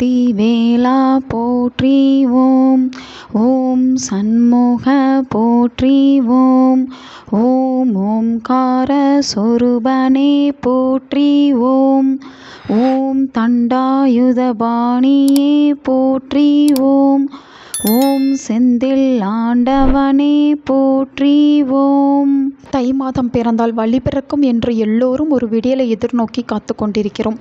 சக்தி வேலா போற்றி ஓம் ஓம் சண்முக போற்றி ஓம் ஓம் ஓம்கார சொருபனே போற்றி ஓம் ஓம் தண்டாயுதபாணியே போற்றி ஓம் ஓம் செந்தில் ஆண்டவனே போற்றி ஓம் தை மாதம் பிறந்தால் வழி பிறக்கும் என்று எல்லோரும் ஒரு விடியலை எதிர்நோக்கி காத்து கொண்டிருக்கிறோம்.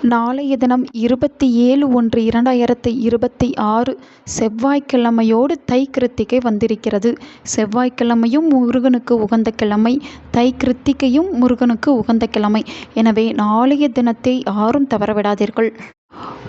நாளைய தினம் இருபத்தி ஏழு ஒன்று இரண்டாயிரத்தி இருபத்தி ஆறு செவ்வாய்க்கிழமையோடு தை கிருத்திகை வந்திருக்கிறது. செவ்வாய்க்கிழமையும் முருகனுக்கு உகந்த கிழமை தை கிருத்திகையும் முருகனுக்கு உகந்த கிழமை. எனவே நாளைய தினத்தை யாரும் தவறவிடாதீர்கள்.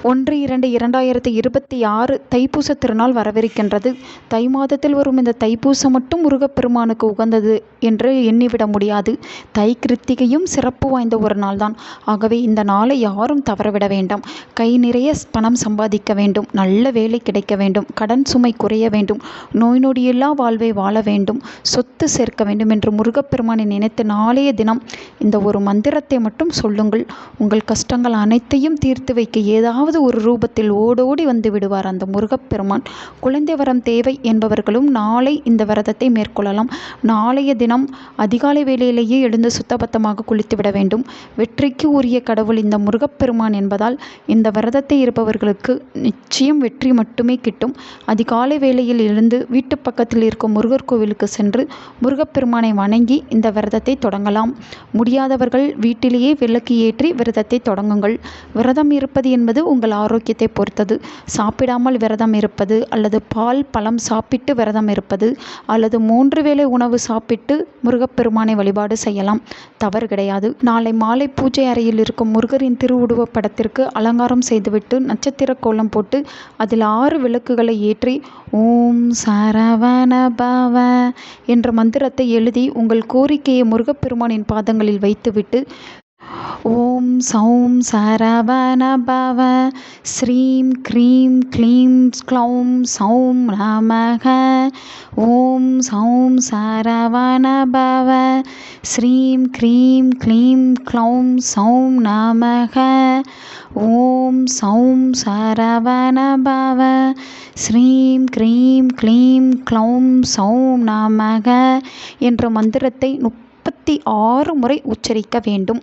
ஒன்று இரண்டு இரண்டாயிரத்தி இருபத்தி ஆறு தைப்பூச திருநாள் வரவிருக்கின்றது. தை மாதத்தில் வரும் இந்த தைப்பூசம் மட்டும் முருகப்பெருமானுக்கு உகந்தது என்று எண்ணிவிட முடியாது. தை கிருத்திகையும் சிறப்பு வாய்ந்த ஒரு நாள்தான். ஆகவே இந்த நாளை யாரும் தவறவிட வேண்டாம். கை நிறைய பணம் சம்பாதிக்க வேண்டும். நல்ல வேலை கிடைக்க வேண்டும். கடன் சுமை குறைய வேண்டும். நோய் நொடியில்லா வாழ்வை வாழ வேண்டும். சொத்து சேர்க்க வேண்டும் என்று முருகப்பெருமானை நினைத்து நாளைய தினம் இந்த ஒரு மந்திரத்தை மட்டும் சொல்லுங்கள். உங்கள் கஷ்டங்கள் அனைத்தையும் தீர்த்து வைக்க ஏதாவது ஒரு ரூபத்தில் ஓடோடி வந்து விடுவார் அந்த முருகப்பெருமான். குழந்தை வரம் தேவை என்பவர்களும் நாளை இந்த விரதத்தை மேற்கொள்ளலாம். நாளைய தினம் அதிகாலை வேளையிலேயே எழுந்து சுத்தபத்தமாக குளித்து விட வேண்டும். வெற்றிக்கு உரிய கடவுள் இந்த முருகப்பெருமான் என்பதால் இந்த விரதத்தை இருப்பவர்களுக்கு நிச்சயம் வெற்றி மட்டுமே கிட்டும். அதிகாலை வேளையில் எழுந்து வீட்டு பக்கத்தில் இருக்கும் முருகர் கோவிலுக்கு சென்று முருகப்பெருமானை வணங்கி இந்த விரதத்தை தொடங்கலாம். முடியாதவர்கள் வீட்டிலேயே விளக்கு ஏற்றி விரதத்தை தொடங்குங்கள். விரதம் இருப்பது என்பது உங்கள் ஆரோக்கியத்தை பொறுத்தது. சாப்பிடாமல் விரதம் இருப்பது அல்லது பால் பழம் சாப்பிட்டு விரதம் இருப்பது அல்லது மூன்று வேளை உணவு சாப்பிட்டு முருகப்பெருமானை வழிபாடு செய்யலாம். தவறு கிடையாது. நாளை மாலை பூஜை அறையில் இருக்கும் முருகரின் திருவுருவ படத்திற்கு அலங்காரம் செய்துவிட்டு நட்சத்திர கோலம் போட்டு அதில் ஆறு விளக்குகளை ஏற்றி ஓம் சரவண பவ என்ற மந்திரத்தை எழுதி உங்கள் கோரிக்கையை முருகப்பெருமானின் பாதங்களில் வைத்துவிட்டு ஓம் சௌம் சரவணபவ ஸ்ரீம் க்ரீம் க்ளீம் க்ளௌம் சௌம் நமக ஓம் சௌம் சரவணபவ ஸ்ரீம் க்ரீம் க்ளீம் க்ளௌம் சௌம் நமக ஓம் சௌம் சரவணபவ ஸ்ரீம் க்ரீம் க்ளீம் க்ளௌம் சௌம் நமக என்ற மந்திரத்தை முப்ப முப்பத்தி ஆறு முறை உச்சரிக்க வேண்டும்.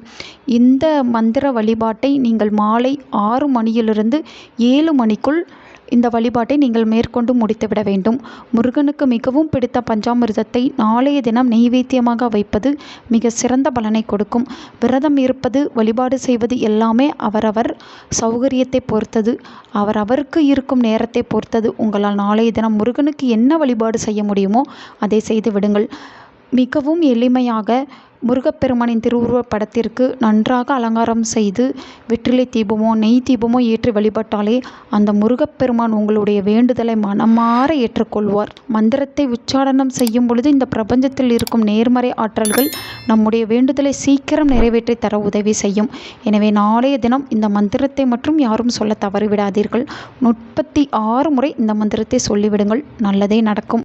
இந்த மந்திர வழிபாட்டை நீங்கள் மாலை ஆறு மணியிலிருந்து ஏழு மணிக்குள் இந்த வழிபாட்டை நீங்கள் மேற்கொண்டு முடித்துவிட வேண்டும். முருகனுக்கு மிகவும் பிடித்த பஞ்சாமிர்தத்தை நாளைய தினம் நெய்வேத்தியமாக வைப்பது மிக சிறந்த பலனை கொடுக்கும். விரதம் இருப்பது வழிபாடு செய்வது எல்லாமே அவரவர் சௌகரியத்தை பொறுத்தது. அவரவருக்கு இருக்கும் நேரத்தை பொறுத்தது. உங்களால் நாளைய தினம் முருகனுக்கு என்ன வழிபாடு செய்ய முடியுமோ அதை செய்து விடுங்கள். மிகவும் எளிமையாக முருகப்பெருமானின் திருவுருவப் படத்திற்கு நன்றாக அலங்காரம் செய்து வெற்றிலை தீபமோ நெய் தீபமோ ஏற்றி வழிபட்டாலே அந்த முருகப்பெருமான் உங்களுடைய வேண்டுதலை மனமாற ஏற்றுக்கொள்வார். மந்திரத்தை உச்சாரணம் செய்யும் பொழுது இந்த பிரபஞ்சத்தில் இருக்கும் நேர்மறை ஆற்றல்கள் நம்முடைய வேண்டுதலை சீக்கிரம் நிறைவேற்றி தர உதவி செய்யும். எனவே நாளைய தினம் இந்த மந்திரத்தை மட்டும் யாரும் சொல்ல தவறிவிடாதீர்கள். முப்பத்தி ஆறு முறை இந்த மந்திரத்தை சொல்லிவிடுங்கள். நல்லதே நடக்கும்.